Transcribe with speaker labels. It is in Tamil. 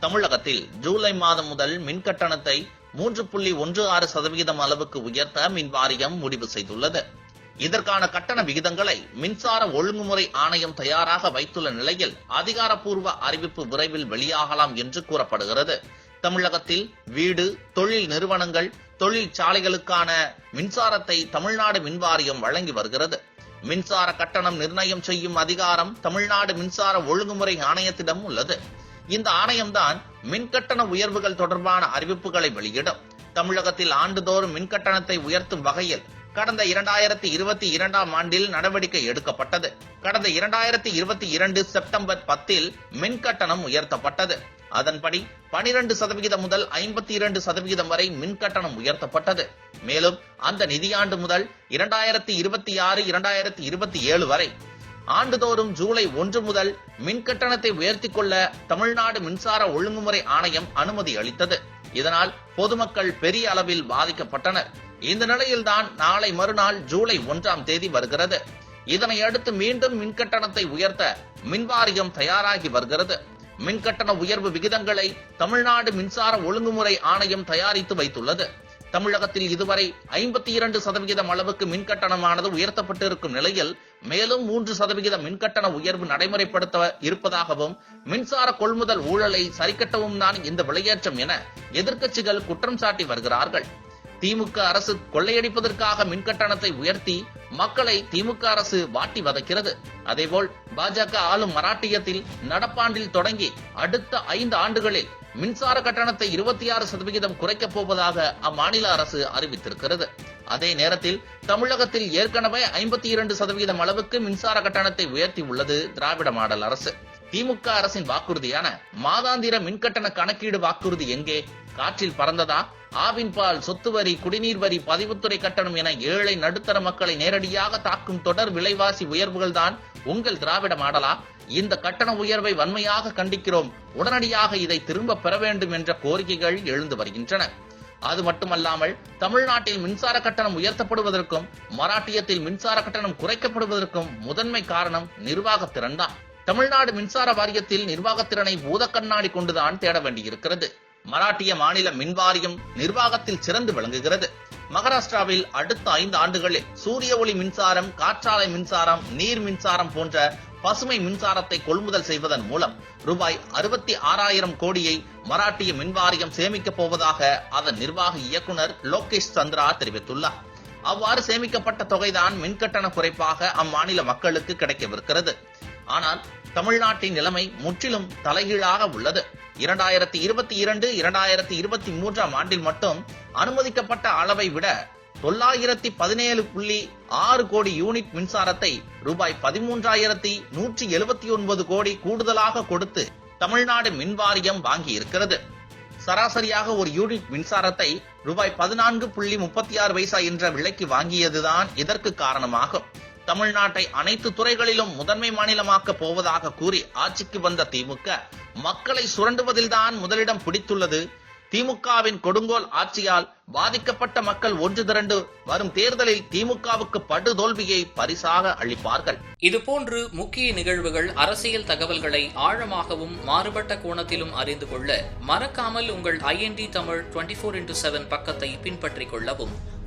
Speaker 1: தமிழகத்தில் ஜூலை மாதம் முதல் மின் கட்டணத்தை மூன்று புள்ளி ஒன்று ஆறு சதவிகிதம் அளவுக்கு உயர்த்த மின் வாரியம் முடிவு செய்துள்ளது. இதற்கான கட்டண விகிதங்களை மின்சார ஒழுங்குமுறை ஆணையம் தயாராக வைத்துள்ள நிலையில் அதிகாரப்பூர்வ அறிவிப்பு விரைவில் வெளியாகலாம் என்று கூறப்படுகிறது. தமிழகத்தில் வீடு தொழில் நிறுவனங்கள் தொழிற்சாலைகளுக்கான மின்சாரத்தை தமிழ்நாடு மின்வாரியம் வழங்கி வருகிறது. மின்சார கட்டணம் நிர்ணயம் செய்யும் அதிகாரம் தமிழ்நாடு மின்சார ஒழுங்குமுறை ஆணையத்திடம் உள்ளது. இந்த ஆணையம்தான் மின்கட்டண உயர்வுகள் தொடர்பான அறிவிப்புகளை வெளியிடும். தமிழகத்தில் ஆண்டுதோறும் மின்கட்டணத்தை உயர்த்தும் வகையில் கடந்த இரண்டாயிரத்தி இருபத்தி இரண்டாம் ஆண்டில் நடவடிக்கை எடுக்கப்பட்டது. கடந்த இரண்டாயிரத்தி இருபத்தி இரண்டு செப்டம்பர் பத்தில் மின் கட்டணம் உயர்த்தப்பட்டது. அதன்படி பனிரெண்டு சதவிகிதம் முதல் ஐம்பத்தி இரண்டு சதவிகிதம் வரை மின் கட்டணம் உயர்த்தப்பட்டது. மேலும் அந்த நிதியாண்டு முதல் இரண்டாயிரத்தி இருபத்தி ஆறு இரண்டாயிரத்தி இருபத்தி ஏழு வரை ஆண்டுதோறும் ஜூலை ஒன்று முதல் மின் கட்டணத்தை உயர்த்திக் கொள்ள தமிழ்நாடு மின்சார ஒழுங்குமுறை ஆணையம் அனுமதி அளித்தது. இதனால் பொதுமக்கள் பெரிய அளவில் பாதிக்கப்பட்டனர். இந்த நிலையில்தான் நாளை மறுநாள் ஜூலை ஒன்றாம் தேதி வருகிறது. இதனை அடுத்து மீண்டும் மின் கட்டணத்தை உயர்த்த மின்வாரியம் தயாராகி வருகிறது. மின் கட்டண உயர்வு விகிதங்களை தமிழ்நாடு மின்சார ஒழுங்குமுறை ஆணையம் தயாரித்து வைத்துள்ளது. தமிழகத்தில் இதுவரை ஐம்பத்தி இரண்டு சதவிகிதம் அளவுக்கு மின் கட்டணமானது உயர்த்தப்பட்டிருக்கும் நிலையில் மேலும் மூன்று சதவிகித மின் கட்டண உயர்வு நடைமுறைப்படுத்த இருப்பதாகவும் மின்சார கொள்முதல் ஊழலை சரிக்கட்டவும் தான் இந்த விலையேற்றம் என எதிர்க்கட்சிகள் குற்றம் சாட்டி வருகிறார்கள். திமுக அரசு கொள்ளையடிப்பதற்காக மின் கட்டணத்தை உயர்த்தி மக்களை திமுக அரசு வாட்டி வதைக்கிறது. அதேபோல் பாஜக ஆளும் மராட்டியத்தில் நடப்பாண்டில் தொடங்கி அடுத்த ஐந்து ஆண்டுகளில் மின்சார கட்டணத்தை இருபத்தி ஆறு சதவிகிதம் குறைக்கப் போவதாக அம்மாநில அரசு அறிவித்திருக்கிறது. அதே நேரத்தில் தமிழகத்தில் ஏற்கனவே ஐம்பத்தி இரண்டு சதவிகிதம் அளவுக்கு மின்சார கட்டணத்தை உயர்த்தி உள்ளது திராவிட மாடல் அரசு. திமுக அரசின் வாக்குறுதியான மாதாந்திர மின்கட்டண கணக்கீடு வாக்குறுதி எங்கே? காற்றில் பறந்ததா? ஆவின் பால் சொத்து வரி குடிநீர் வரி பதிவுத்துறை கட்டணம் என ஏழை நடுத்தர மக்களை நேரடியாக தாக்கும் தொடர் விலைவாசி உயர்வுகள் தான் உங்கள் திராவிட மாடலா? இந்த கட்டண உயர்வை வன்மையாக கண்டிக்கிறோம். உடனடியாக இதை திரும்ப பெற வேண்டும் என்ற கோரிக்கைகள் எழுந்து வருகின்றன. அது மட்டுமல்லாமல் தமிழ்நாட்டில் மின்சார கட்டணம் உயர்த்தப்படுவதற்கும் மராட்டியத்தில் மின்சார கட்டணம் குறைக்கப்படுவதற்கும் முதன்மை காரணம் நிர்வாகத்திறன் தான் தமிழ்நாடு மின்சார வாரியத்தில் நிர்வாகத்திறனை பூதக்கண்ணாடி கொண்டுதான் தேட வேண்டியிருக்கிறது. மராட்டிய மாநில மின்வாரியம் நிர்வாகத்தில் சிறந்து விளங்குகிறது. மகாராஷ்டிராவில் அடுத்த ஐந்து ஆண்டுகளில் சூரிய ஒளி மின்சாரம் காற்றாலை மின்சாரம் நீர் மின்சாரம் போன்ற பசுமை மின்சாரத்தை கொள்முதல் செய்வதன் மூலம் ரூபாய் அறுபத்தி ஆறாயிரம் கோடியை மராட்டிய மின்வாரியம் சேமிக்கப் போவதாக அதன் நிர்வாக இயக்குனர் லோகேஷ் சந்திரா தெரிவித்துள்ளார். அவ்வாறு சேமிக்கப்பட்ட தொகைதான் மின்கட்டண குறைப்பாக அம்மாநில மக்களுக்கு கிடைக்கவிருக்கிறது. ஆனால் தமிழ்நாட்டின் நிலைமை முற்றிலும் தலைகீழாக உள்ளது. இரண்டாயிரத்தி இருபத்தி இரண்டு இரண்டாயிரத்தி இருபத்தி மூன்றாம் ஆண்டில் மட்டும் அனுமதிக்கப்பட்ட அளவை விட தொள்ளாயிரத்தி பதினேழு புள்ளி ஆறு கோடி யூனிட் மின்சாரத்தை ரூபாய் பதிமூன்றாயிரத்தி நூற்றி எழுபத்தி ஒன்பது கோடி கூடுதலாக கொடுத்து தமிழ்நாடு மின்வாரியம் வாங்கி இருக்கிறது சராசரியாக ஒரு யூனிட் மின்சாரத்தை ரூபாய் பதினான்கு புள்ளி முப்பத்தி ஆறு பைசா என்ற விலைக்கு வாங்கியதுதான் இதற்கு காரணமாகும். தமிழ்நாட்டை அனைத்து துறைகளிலும் முதன்மை மாநிலமாக்க போவதாக கூறி ஆட்சிக்கு வந்த திமுக மக்களை சுரண்டுவதில்தான் முதலிடம் பிடித்துள்ளது. திமுகவின் கொடுங்கோல் ஆட்சியால் பாதிக்கப்பட்ட மக்கள் ஒன்று திரண்டு வரும் தேர்தலில் திமுகவுக்கு படுதோல்வியை பரிசாக அளிப்பார்கள்.
Speaker 2: இதுபோன்று முக்கிய நிகழ்வுகள் அரசியல் தகவல்களை ஆழமாகவும் மாறுபட்ட கோணத்திலும் அறிந்து கொள்ள மறக்காமல் உங்கள் IND Tamil twenty four into seven பக்கத்தை பின்பற்றிக் கொள்ளவும்.